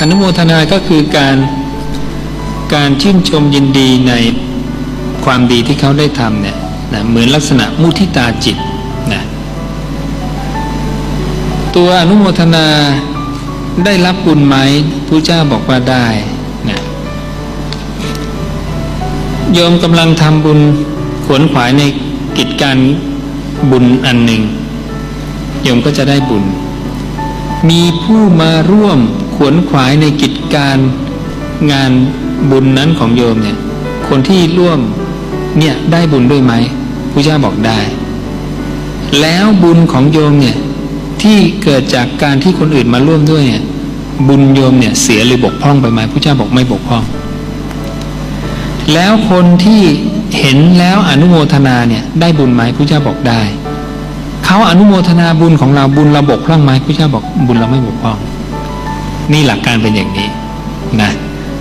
อนุโมทนาก็คือการการชื่นชมยินดีในความดีที่เขาได้ทำเนี่ยนะเหมือนลักษณะมุทิตาจิตนะตัวอนุโมทนาได้รับบุญไหมพระเจ้าบอกว่าได้นะโยมกำลังทำบุญขวนขวายในกิจการบุญอันหนึ่งโยมก็จะได้บุญ มีผู้มาร่วม ขวนขวายในกิจการงานบุญนั้นของโยมเนี่ย คนที่ร่วมเนี่ยได้บุญด้วยไหมพระเจ้าบอกได้ แล้วบุญของโยมเนี่ยที่เกิดจากการที่คนอื่นมาร่วมด้วยเนี่ย บุญโยมเนี่ยเสียหรือบกพร่องไปไหมพระเจ้าบอกไม่บกพร่อง แล้วคนที่เห็นแล้วอนุโมทนาเนี่ยได้บุญไหมพระเจ้าบอกได้เขาอนุโมทนาบุญของเราบุญเราบกพร่องไหมพระเจ้าบอกบุญเราไม่บกพร่อง นี่หลักการเป็นอย่างนี้นะ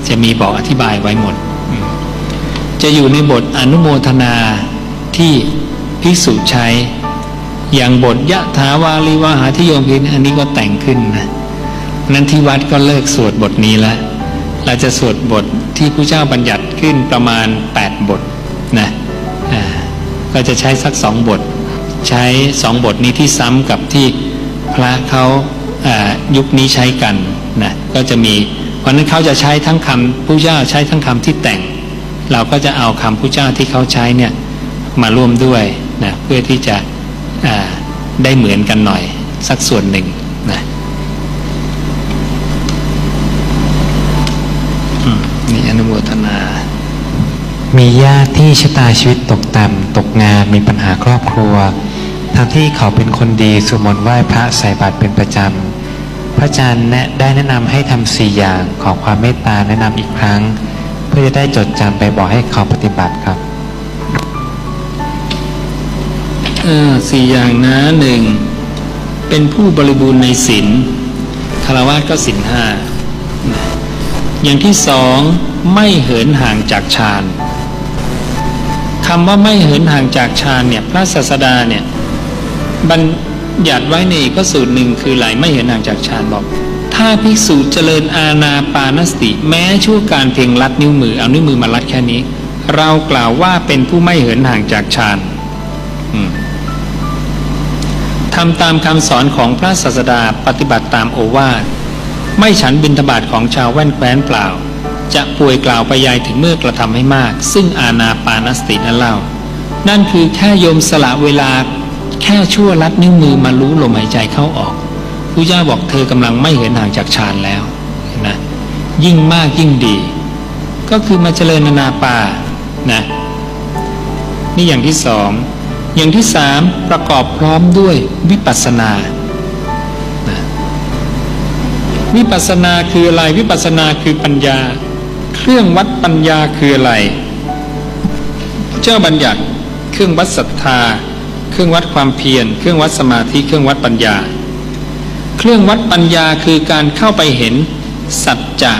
จะมีบอกอธิบายไว้หมด จะอยู่ในบทอนุโมทนาที่ภิกษุใช้ อย่างบทยะถาวาลีวาหาที่โยมพินอันนี้ก็แต่งขึ้นนะนั้นที่วัดก็เลิกสวดบทนี้แล้วเราจะสวดบทที่พระเจ้าบัญญัติขึ้นประมาณ 8 บทนะก็จะใช้สักสองบท ใช้สองบทนี้ที่ซ้ำกับที่พระเขา ยุคนี้ใช้กันนะก็จะมีเพราะนั้นเขาจะใช้ทั้งคำผู้เจ้าใช้ทั้งคำที่แต่ง เราก็จะเอาคำผู้เจ้าที่เขาใช้เนี่ยมาร่วมด้วยนะเพื่อที่จะได้เหมือนกันหน่อยสักส่วนหนึ่งนะมนี่อนุโมทนา มีญาติที่ชะตาชีวิตตกต่ำตกงานมีปัญหาครอบครัว ทั้งที่เขาเป็นคนดีสวดมนต์ไหว้พระใส่บาตรเป็นประจำ พระอาจารย์แนะได้แนะนำให้ทำสี่อย่างขอความเมตตาแนะนำอีกครั้ง เพื่อจะได้จดจำไปบอกให้เขาปฏิบัติครับสี่อย่างนะหนึ่งเป็นผู้บริบูรณ์ในศีลคารวะก็ศีลห้าอย่างที่สองไม่เหินห่างจากฌานคำว่าไม่เหินห่างจากฌานเนี่ยพระศาสดาเนี่ยบั ญญัติไว้ในอีกพระสูตรหนึ่งคือไหลไม่เหินห่างจากฌานบอก ถ้าภิกษุเจริญอาณาปานสติ แม้ชั่วการเพียงลัดนิ้วมือเอานิ้วมือมาลัดแค่นี้ เรากล่าวว่าเป็นผู้ไม่เหินห่างจากฌานทำตามคำสอนของพระศาสดาปฏิบัติตามโอวาทไม่ฉันบินทบาทของชาวแว่นแคว้นเปล่า จะป่วยกล่าวไปยายถึงเมื่อกระทำให้มาก ซึ่งอาณาปานสตินั้นเล่า นั่นคือแค่โยมสละเวลา แค่ชั่วลัดนิ้วมือมารู้ลมหายใจเข้าออกพระเจ้าบอกเธอกำลังไม่เหินห่างจากฌานแล้วนนะยิ่งมากยิ่งดี ก็คือมาเจริญนานาปานะนี่อย่างที่สองอย่างที่สามประกอบพร้อมด้วยวิปัสสนานะวิปัสสนาคืออะไรวิปัสสนาคือปัญญา เครื่องวัดปัญญาคืออะไร เจ้าบัญญัติเครื่องวัดศรัทธา เครื่องวัดความเพียร เครื่องวัดสมาธิเครื่องวัดปัญญา เครื่องวัดปัญญาคือการเข้าไปเห็นสัจจะ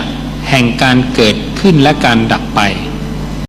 แห่งการเกิดขึ้นและการดับไป